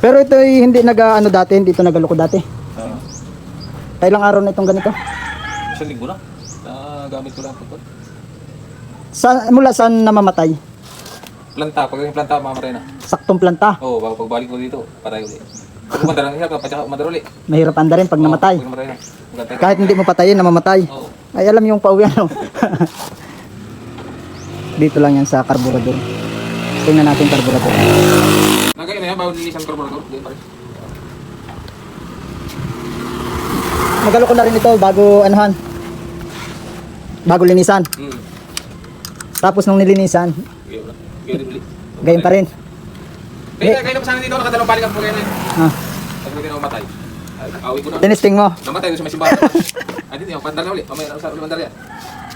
Pero ito ay hindi nag ano dati, hindi ito nagaloko dati. Uh, Kailang araw na itong ganito? isang linggo na. Na gamit ko lang ito. Sa, mula saan namamatay? Planta, pag yung planta, mamatay na. Saktong planta. Oo, oh, pagbalik ko dito, patay ulit. Umandar lang hirap, patya umandar ulit. Mahirap anda rin pag namatay. Pag namatay na. Magantay. Kahit hindi mo patayin, namamatay. Oo. Ay, alam yung pauwi ano. Dito lang yan sa carburetor. Tingnan natin carburetor. Nagay na yan, bawal lilisan carburetor. Magalo ko na rin ito bago anuhan. Bago linisan. Hmm. Tapos nung nilinisan, gayon pa rin. Kaya kaya naman sana dito, nakadalawang balik ang pagkain na yun. Ah, Pag hindi na mamatay. Ay, Awi ko na. tinisting mo. Namatay doon sa may simbahan. Ay, dito yung pandar na ulit. Mamaya ulit pandar yan.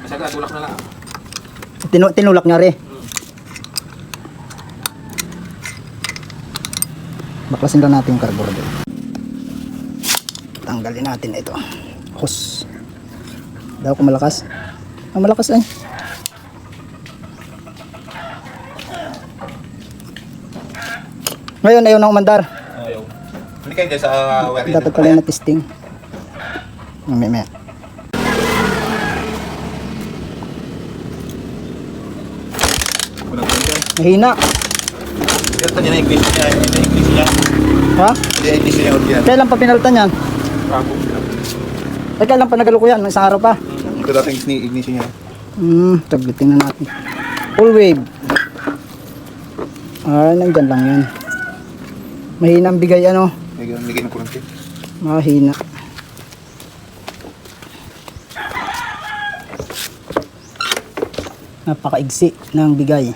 Masyadong tulak na lang. Tinu tinulak niya rin. Baklasin lang natin yung carburetor. Tanggalin natin ito. Hose. Daw kung malakas. Ah, malakas ay. Ngayon ayaw na umandar. Ayaw. Hindi kayo sa uh, Dapat pala yung na-testing. May may. Mahina. Ito niya na English niya. Na English niya. Ha? Ito English niya. Ito yan. Kailan pa pinalitan yan? Eh, kailan pa nagalo ko yan? Isang araw pa. Ito dating English niya. Hmm, tablet tingnan natin. Full wave. Ah, nandyan lang yan. Mahina ang bigay ano. May ng kurante. Mahina. Napakaigsi ng bigay.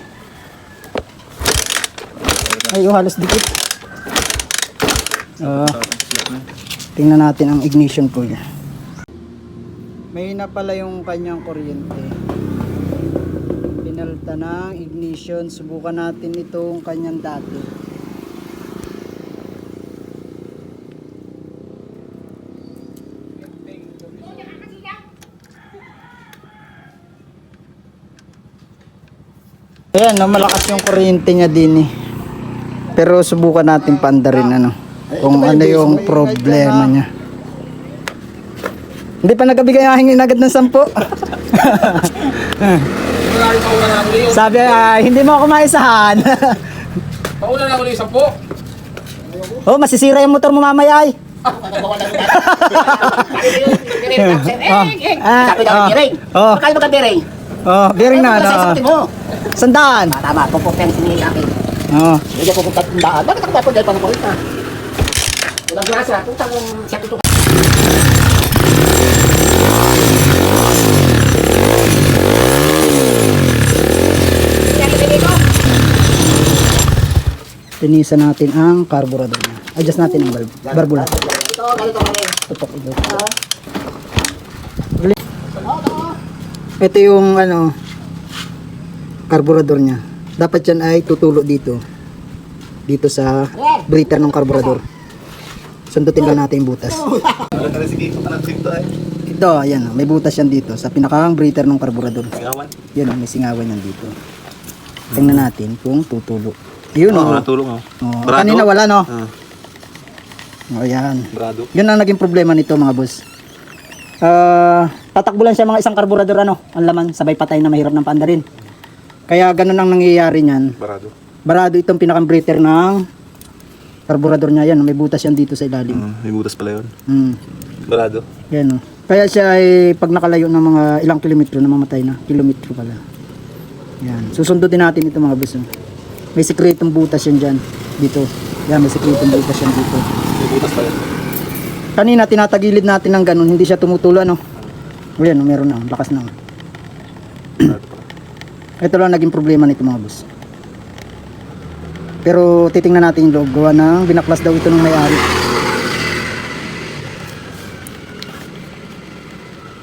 Ay, oh, halos dikit. Ah, tingnan natin ang ignition coil. Mahina pala yung kanyang kuryente. Pinalta ng ignition. Subukan natin itong kanyang dati. Ayan, no, malakas yung kuryente niya din eh. Pero subukan natin paandarin ano. Kung ano yung problema niya. Hindi pa nagabigay ang hingin agad ng sampo. Sabi ay, hindi mo ako maisahan. Pauna na ako yung sampo. oh, masisira yung motor mo mamaya ay. Ah, Sabi daw ah, biring. oh, Magkano ba ka biring? oh, bearing na. Ano? Sandaan. Ah, tama, pupuk yan sinili akin. Oh. Hindi ko pupunta ng daan. Bakit ako papunta pa ng kulita? Walang grasa. Kung tanong siya tutok. Tinisan natin ang carburetor niya. Adjust natin ang valve. Barbula. Ito, ganito kami. Tutok ito. Ito yung ano carburetor niya. Dapat yan ay tutulo dito. Dito sa breather ng carburetor. Sundutin lang natin yung butas. Ito, ayan, oh, may butas yan dito sa pinakang breather ng carburetor. Yan, oh, may singawan yan dito. Tingnan natin kung tutulo. Yun, oh. tulong ako. oh. Kanina wala, no? Oh, yan. Brado. Yun ang naging problema nito, mga boss. Ah, tatakbo lang siya mga isang karburador ano, ang laman, sabay patay na mahirap ng paandarin. Kaya ganun ang nangyayari niyan. Brado. Barado itong pinakang breather ng karburador niya. Yan, may butas yan dito sa ilalim. may butas pala yun. Hmm. Brado. Yan, oh. Kaya siya ay pag nakalayo ng mga ilang kilometro, namamatay na. Kilometro pala. Yan. Susundutin natin ito mga boss. oh. May sikretong butas yan dyan. Dito. Yan, may sikretong butas yan dito. May butas pala. Kanina tinatagilid natin ng ganun, hindi siya tumutulo ano. O yan, oh, meron na, lakas na. Ito lang naging problema nito mga boss. Pero titingnan natin yung loob, gawa ng binaklas daw ito ng may-ari.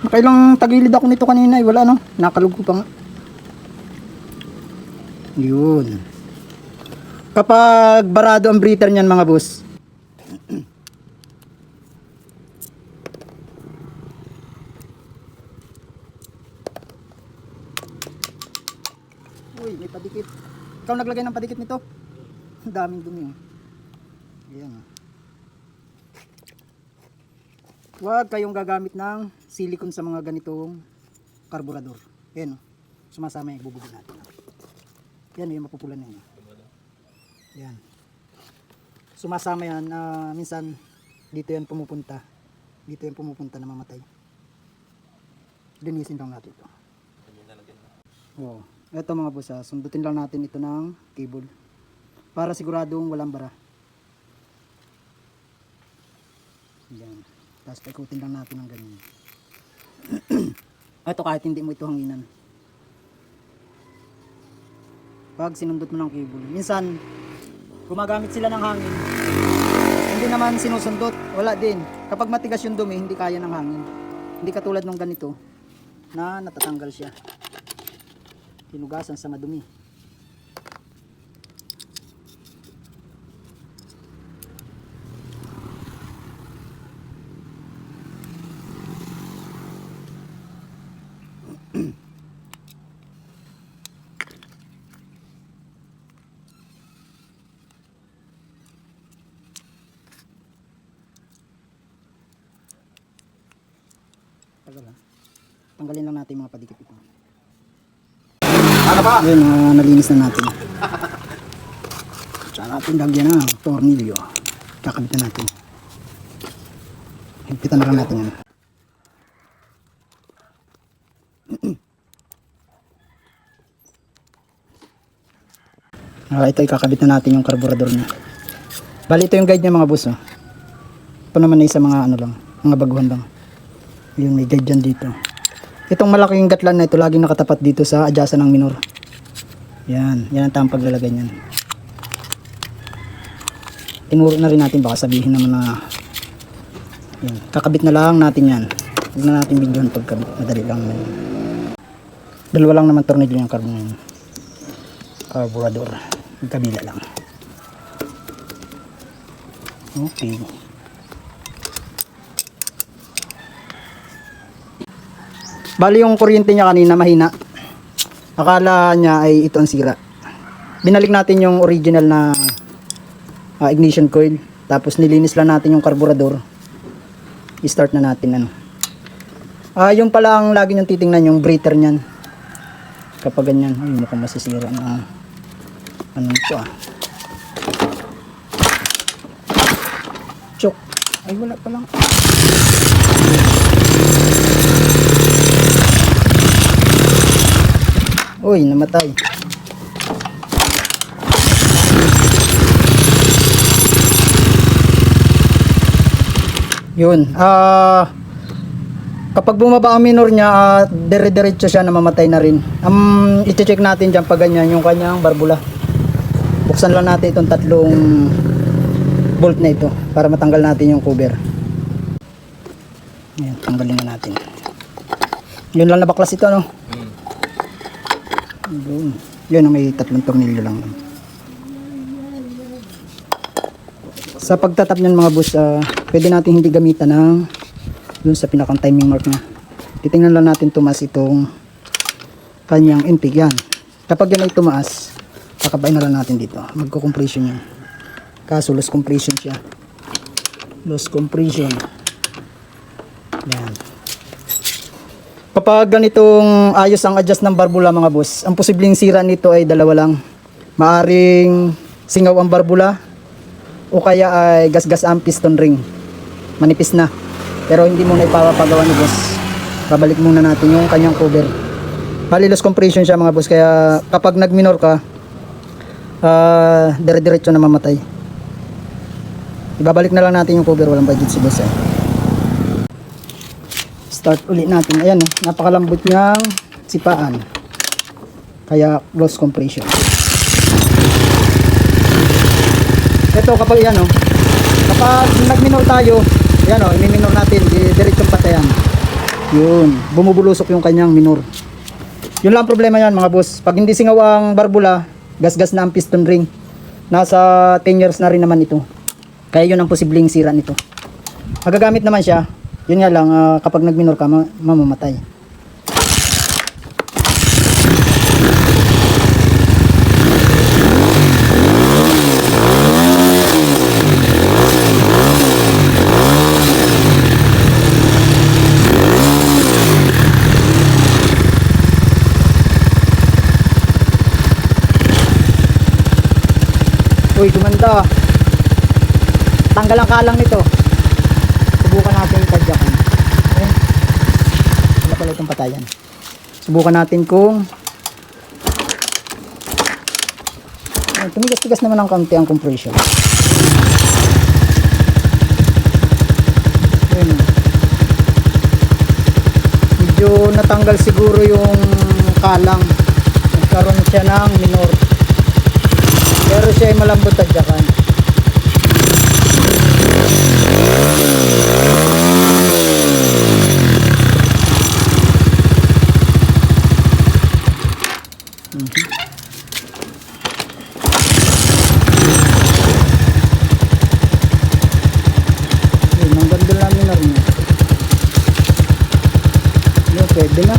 Nakailang tagilid ako nito kanina, eh, wala no, nakalog ko pa nga. Yun. Kapag barado ang breather niyan mga boss, Uy, may padikit. Ikaw naglagay ng padikit nito? Ang daming dumi. oh. Ayan. Huwag kayong gagamit ng silicone sa mga ganitong karburador. Ayan o. Sumasama yung bubugin natin. Yan yung mapupulan na yun. Yan. Sumasama yan. ah, minsan dito yan pumupunta. Dito yan pumupunta na mamatay. Linisin lang natin ito. Oo. Ito mga boss, ah, sundutin lang natin ito ng cable. Para siguradong walang bara. Yan. Tapos paikutin lang natin ng ganyan. ito kahit hindi mo ito hanginan. Pag sinundot mo ng cable. Minsan, gumagamit sila ng hangin. Hindi naman sinusundot. Wala din. Kapag matigas yung dumi, hindi kaya ng hangin. Hindi katulad ng ganito na natatanggal siya. Tinugasan sa madumi. Tagal ha. Tanggalin lang natin mga padikit ito. Yun, ah, nalinis na natin. Tsaka natin lagyan ng tornilyo. Kakabit na natin. Higpitan na lang natin yan. Ah, ito ikakabit na natin yung carburetor niya. Bali ito yung guide niya mga boss. Oh. Ito naman ay sa mga ano lang, mga baguhan lang. Yun, may guide dyan dito. Itong malaking gatlan na ito, laging nakatapat dito sa adjasa ng minor. Yan, yan ang tamang paglalagay niyan. Tinuro na rin natin, baka sabihin naman na yan, kakabit na lang natin yan. Huwag na natin videohan pagkabit, madali lang naman. Dalawa lang naman tornilyo yung carbon yun. Carburador. Kabila lang. Okay. Bali yung kuryente niya kanina mahina. Akala niya ay ito ang sira. Binalik natin yung original na ah, ignition coil. Tapos nilinis lang natin yung carburetor. I-start na natin ano. Ah, yung pala ang lagi niyong titingnan yung breather niyan. Kapag ganyan, ay mukhang masisira na ano ito ah. Chok. Ay wala pa lang. Uy, namatay. Yun. Ah kapag bumaba ang minor niya, ah, dire-diretso siya na mamatay na rin. Um, i-check natin diyan pag ganyan yung kanyang barbula. Buksan lang natin itong tatlong bolt na ito para matanggal natin yung cover. Ayan, tanggalin na natin. Yun lang na baklas ito, no? Yun. Yun, may tatlong tornilyo lang. Sa pagtatap niyan mga boss, ah, pwede natin hindi gamitan ng dun sa pinakang timing mark niya. Titingnan lang natin tumaas itong kanyang intake yan. Kapag yan ay tumaas, kakabay na lang natin dito. Magko-compression yan. Kaso loss compression siya. Loss compression. Yan. Kapag ganitong ayos ang adjust ng barbula mga boss, ang posibleng sira nito ay dalawa lang. Maaring singaw ang barbula o kaya ay gasgas ang piston ring. Manipis na. Pero hindi muna ipapagawa ni boss. Babalik muna natin yung kanyang cover. Bali loss compression siya mga boss kaya kapag nag-minor ka, ah dire-diretso na mamatay. Ibabalik na lang natin yung cover, walang budget si boss eh. Start ulit natin. Ayan, napakalambot niyang sipaan. Kaya loss compression. Ito kapag yan oh, kapag nag-minor tayo, yan oh, ini-minor natin, di diretsong patayan. Yun, bumubulusok yung kanyang minor. Yun lang ang problema yan mga boss. Pag hindi singaw ang barbula, gas-gas na ang piston ring. Nasa 10 years na rin naman ito. Kaya yun ang posibleng sira nito. Magagamit naman siya. Yun nga lang, uh, kapag nagminor ka, mamamatay. Uy, gumanda. Tanggal ang kalang nito. Subukan natin patayan. Subukan natin kung tumigas-tigas naman ng kaunti ang compression. Ayun. Medyo natanggal siguro yung kalang. Nagkaroon siya ng minor. Pero siya ay malambot tadyakan. Yun, ang ganda lang minor niya. Yun, pwede na.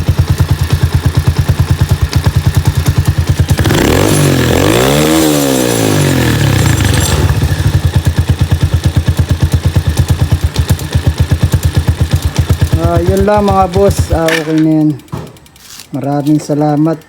Ah, yun lang mga boss. Ah, okay na yan. Maraming salamat.